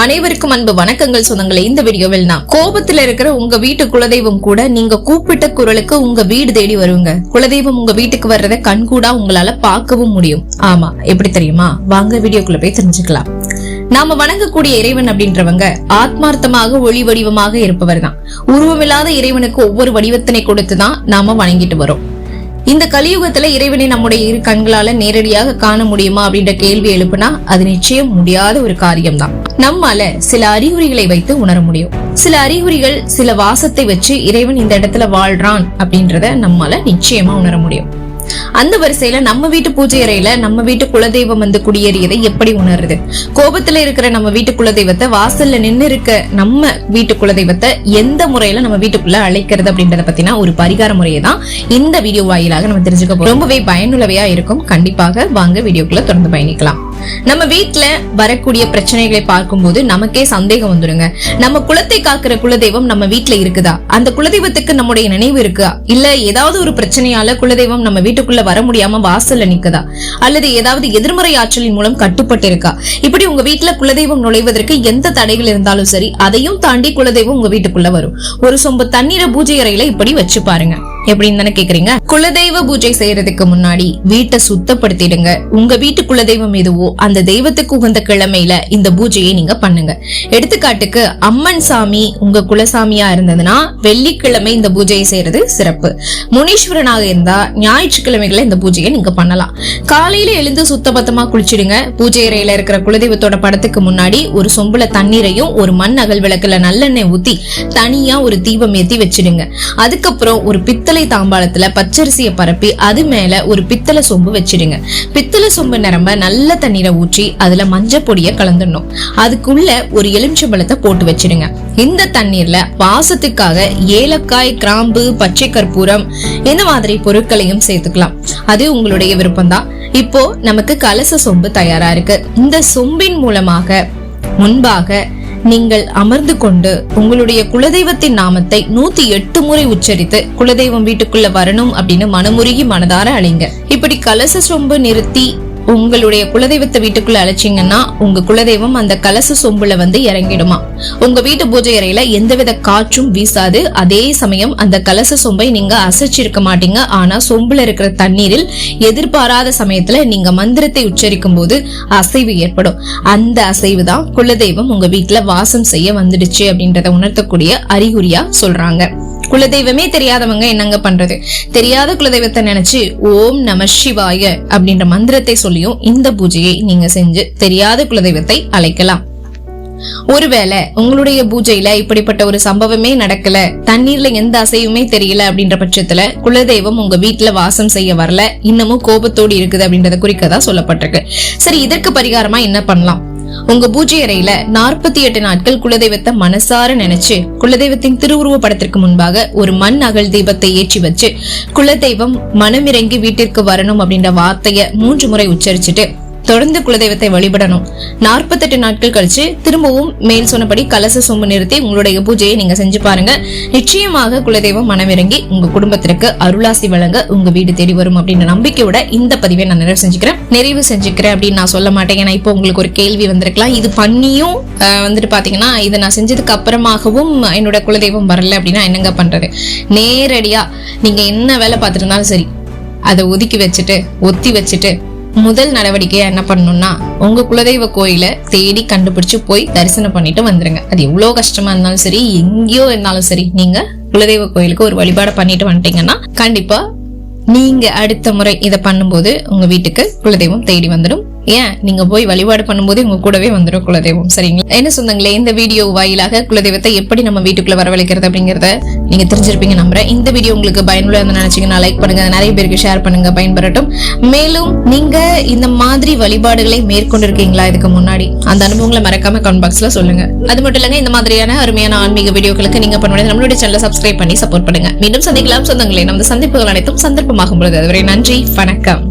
அனைவருக்கும் அன்பு வணக்கங்கள் சொந்தங்களே. இந்த வீடியோவில் நான் கோபத்துல இருக்கிற உங்க வீட்டு குலதெய்வம் கூட நீங்க கூப்பிட்ட குரலுக்கு உங்க வீடு தேடி வருவீங்க குலதெய்வம் உங்க வீட்டுக்கு வர்றத கண்கூடா உங்களால பார்க்கவும் முடியும். ஆமா எப்படி தெரியுமா? வாங்க வீடியோக்குள்ள போய் தெரிஞ்சுக்கலாம். நாம வணங்கக்கூடிய இறைவன் அப்படின்றவங்க ஆத்மார்த்தமாக ஒளி வடிவமாக இருப்பவர் தான் உருவமில்லாத இறைவனுக்கு ஒவ்வொரு வடிவத்தினை கொடுத்துதான் நாம வணங்கிட்டு வரோம். இந்த கலியுகத்துல இறைவனை நம்முடைய இரு கண்களால நேரடியாக காண முடியுமா அப்படின்ற கேள்வி எழுப்புனா அது நிச்சயம் முடியாத ஒரு காரியம்தான். நம்மால சில அறிகுறிகளை வைத்து உணர முடியும். சில அறிகுறிகள் சில வாசத்தை வச்சு இறைவன் இந்த இடத்துல வாழ்றான் அப்படின்றத நம்மால நிச்சயமா உணர முடியும். அந்த வரிசையில நம்ம வீட்டு பூஜை அறையில நம்ம வீட்டு குலதெய்வம் வந்து குடியேறியதை எப்படி உணருது கோபத்துல இருக்கிற நம்ம வீட்டு குலதெய்வத்தை வாசல்ல நின்னு இருக்க நம்ம வீட்டு குலதெய்வத்தை எந்த முறையில நம்ம வீட்டுக்குள்ள அழைக்கிறது அப்படின்றத பத்தினா ஒரு பரிகார முறையை தான் இந்த வீடியோ வாயிலாக நம்ம தெரிஞ்சுக்க போறோம். ரொம்பவே பயனுள்ளவையா இருக்கும். கண்டிப்பாக வாங்க வீடியோக்குள்ள தொடர்ந்து பயணிக்கலாம். நம்ம வீட்டுல வரக்கூடிய பிரச்சனைகளை பார்க்கும்போது நமக்கே சந்தேகம் வந்துடுங்க நம்ம குலத்தை காக்கிற குலதெய்வம் நம்ம வீட்டுல இருக்குதா? அந்த குலதெய்வத்துக்கு நம்முடைய நினைவு இருக்கா? இல்ல ஏதாவது ஒரு பிரச்சனையால குலதெய்வம் நம்ம வீட்டுக்குள்ள வர முடியாம வாசல்ல நிக்குதா? அல்லது ஏதாவது எதிர்மறை ஆற்றலின் மூலம் கட்டுப்பட்டு இருக்கா இப்படி உங்க வீட்டுல குலதெய்வம் நுழைவதற்கு எந்த தடைகள் இருந்தாலும் சரி அதையும் தாண்டி குலதெய்வம் உங்க வீட்டுக்குள்ள வரும். ஒரு சொம்பு தண்ணீரை பூஜை அறையில இப்படி வச்சு பாருங்க. எப்படின்னு தானே கேக்குறீங்க? குலதெய்வ பூஜை செய்யறதுக்கு முன்னாடி வீட்டை சுத்தப்படுத்திடுங்க. உங்க வீட்டு குலதெய்வம் எதுவோ அந்த தெய்வத்துக்கு உகந்த கிழமையில இந்த பூஜையை நீங்க பண்ணுங்க. எடுத்துக்காட்டுக்கு அம்மன் சாமி உங்க குலசாமியா இருந்ததுன்னா வெள்ளிக்கிழமை இந்த பூஜையை செய்யறது சிறப்பு. முனீஸ்வரனாக இருந்தா ஞாயிற்றுக்கிழமைகளை இந்த பூஜையை நீங்க பண்ணலாம். காலையில எழுந்து சுத்தபத்தமா குளிச்சிடுங்க. பூஜை அறையில இருக்கிற குலதெய்வத்தோட படத்துக்கு முன்னாடி ஒரு சொம்புல தண்ணீரையும் ஒரு மண் அகல் விளக்குல நல்லெண்ணெய் ஊத்தி தனியா ஒரு தீபம் ஏத்தி வச்சிடுங்க. அதுக்கப்புறம் ஒரு பித்த பித்தளை தாம்பாளத்துல பச்சரிசியை பரப்பி அது மேல ஒரு பித்தளை சொம்பு வச்சிடுங்க. பித்தளை சொம்பு நிரம்ப நல்ல தண்ணீரை ஊற்றி அதுல மஞ்சள் பொடியை கலந்துடணும். அதுக்குள்ள ஒரு எலுமிச்சம்பழத்தை போட்டு வச்சிடுங்க. இந்த தண்ணீர்ல வாசத்துக்காக ஏலக்காய் கிராம்பு பச்சை கற்பூரம் இந்த மாதிரி பொருட்களையும் சேர்த்துக்கலாம். அது உங்களுடைய விருப்பம்தான். இப்போ நமக்கு கலச சொம்பு தயாரா இருக்கு. இந்த சொம்பின் மூலமாக முன்பாக நீங்கள் அமர்ந்து கொண்டு உங்களுடைய குலதெய்வத்தின் நாமத்தை நூத்தி எட்டு முறை உச்சரித்து குலதெய்வம் வீட்டுக்குள்ள வரணும் அப்படின்னு மனமுருகி மனதார அழைங்க. இப்படி கலச சொம்பு நிறுத்தி உங்களுடைய குலதெய்வத்தை வீட்டுக்குள்ள அழைச்சிங்கன்னா உங்க குலதெய்வம் அந்த கலச சொம்புல வந்து இறங்கிடுமா? உங்க வீட்டு பூஜை அறையில எந்தவித காற்றும் வீசாது அதே சமயம் அந்த கலச சொம்பை நீங்க அசைச்சிருக்க மாட்டீங்க. ஆனா சொம்புல இருக்கிற தண்ணீரில் எதிர்பாராத சமயத்துல நீங்க மந்திரத்தை உச்சரிக்கும் போது அசைவு ஏற்படும். அந்த அசைவு தான் குலதெய்வம் உங்க வீட்டுல வாசம் செய்ய வந்துடுச்சு அப்படின்றத உணர்த்தக்கூடிய அறிகுறியா சொல்றாங்க. குலதெய்வமே தெரியாதவங்க என்னங்க பண்றது? தெரியாத குலதெய்வத்தை நினைச்சு ஓம் நம சிவாய அப்படின்ற மந்திரத்தை சொல்லியும் இந்த பூஜையை நீங்க செஞ்சு தெரியாத குலதெய்வத்தை அழைக்கலாம். ஒருவேளை உங்களுடைய பூஜையில இப்படிப்பட்ட ஒரு சம்பவமே நடக்கல தண்ணீர்ல எந்த அசைவுமே தெரியல அப்படின்ற பட்சத்துல குலதெய்வம் உங்க வீட்டுல வாசம் செய்ய வரல இன்னமும் கோபத்தோடு இருக்குது அப்படின்றத குறிக்கதான் சொல்லப்பட்டிருக்கு. சரி இதற்கு பரிகாரமா என்ன பண்ணலாம்? உங்க பூஜை அறையில நாற்பத்தி எட்டு நாட்கள் குலதெய்வத்தை மனசார நினைச்சு குலதெய்வத்தின் திருவுருவ படத்திற்கு முன்பாக ஒரு மண் அகல் தீபத்தை ஏற்றி வச்சு குலதெய்வம் மனமிறங்கி வீட்டிற்கு வரணும் அப்படின்ற வார்த்தைய மூன்று முறை உச்சரிச்சுட்டு தொடர்ந்து குலதெய்வத்தை வழிபடணும். நாற்பத்தெட்டு நாட்கள் கழிச்சு திரும்பவும் மேல் சொன்னபடி கலச சொம்பு நிறுத்தி உங்களுடைய பூஜையை நீங்க செஞ்சு பாருங்க. நிச்சயமாக குலதெய்வம் மனமிறங்கி உங்க குடும்பத்திற்கு அருளாசி வழங்க உங்க வீடு தேடி வரும் அப்படின்ற நம்பிக்கையோட இந்த பதிவை நான் நிறைவு செஞ்சுக்கிறேன். நிறைவு செஞ்சுக்கிறேன் அப்படின்னு நான் சொல்ல மாட்டேன். ஏன்னா இப்போ உங்களுக்கு ஒரு கேள்வி வந்திருக்கலாம். இது பண்ணியும் வந்துட்டு பாத்தீங்கன்னா இதை நான் செஞ்சதுக்கு அப்புறமாகவும் என்னோட குலதெய்வம் வரல அப்படின்னா என்னங்க பண்றது? நேரடியா நீங்க என்ன வேலை பார்த்துருந்தாலும் சரி அதை ஒதுக்கி வச்சுட்டு ஒத்தி வச்சுட்டு முதல் நடவடிக்கையா என்ன பண்ணணும்னா உங்க குலதெய்வ கோயிலை தேடி கண்டுபிடிச்சு போய் தரிசனம் பண்ணிட்டு வந்துருங்க. அது எவ்வளவு கஷ்டமா இருந்தாலும் சரி எங்கேயோ இருந்தாலும் சரி நீங்க குலதெய்வ கோயிலுக்கு ஒரு வழிபாடு பண்ணிட்டு வந்துட்டீங்கன்னா கண்டிப்பா நீங்க அடுத்த முறை இதை பண்ணும்போது உங்க வீட்டுக்கு குலதெய்வம் தேடி வந்துடும். ஏன்? நீங்க போய் வழிபாடு பண்ணும்போது உங்க கூடவே வந்துடும் குலதெய்வம். சரிங்களா? என்ன சொந்தங்களே இந்த வீடியோ வாயிலாக குலதெய்வத்தை எப்படி நம்ம வீட்டுக்குள்ள வரவழைக்கிறது அப்படிங்கறத நீங்க தெரிஞ்சிருப்பீங்க நம்புறேன். இந்த வீடியோ உங்களுக்கு பயனுள்ள நினைச்சீங்கன்னா லைக் பண்ணுங்க. நிறைய பேருக்கு ஷேர் பண்ணுங்க பயன்பெறட்டும். மேலும் நீங்க இந்த மாதிரி வழிபாடுகளை மேற்கொண்டிருக்கீங்களா இதுக்கு முன்னாடி? அந்த அனுபவங்களை மறக்காம கமெண்ட் பாக்ஸ்ல சொல்லுங்க. அது மட்டும் இல்லங்க இந்த மாதிரியான அருமையான ஆன்மீக வீடியோக்களுக்கு நீங்க பண்ணுவது நம்மளுடைய சேனலை சப்ஸ்கிரைப் பண்ணி சப்போர்ட் பண்ணுங்க. மீண்டும் சந்திக்கலாம் சொந்தங்களே. நமது சந்திப்புகள் அனைத்தும் சந்தர்ப்பமாகும் பொழுது. அதுவரை நன்றி வணக்கம்.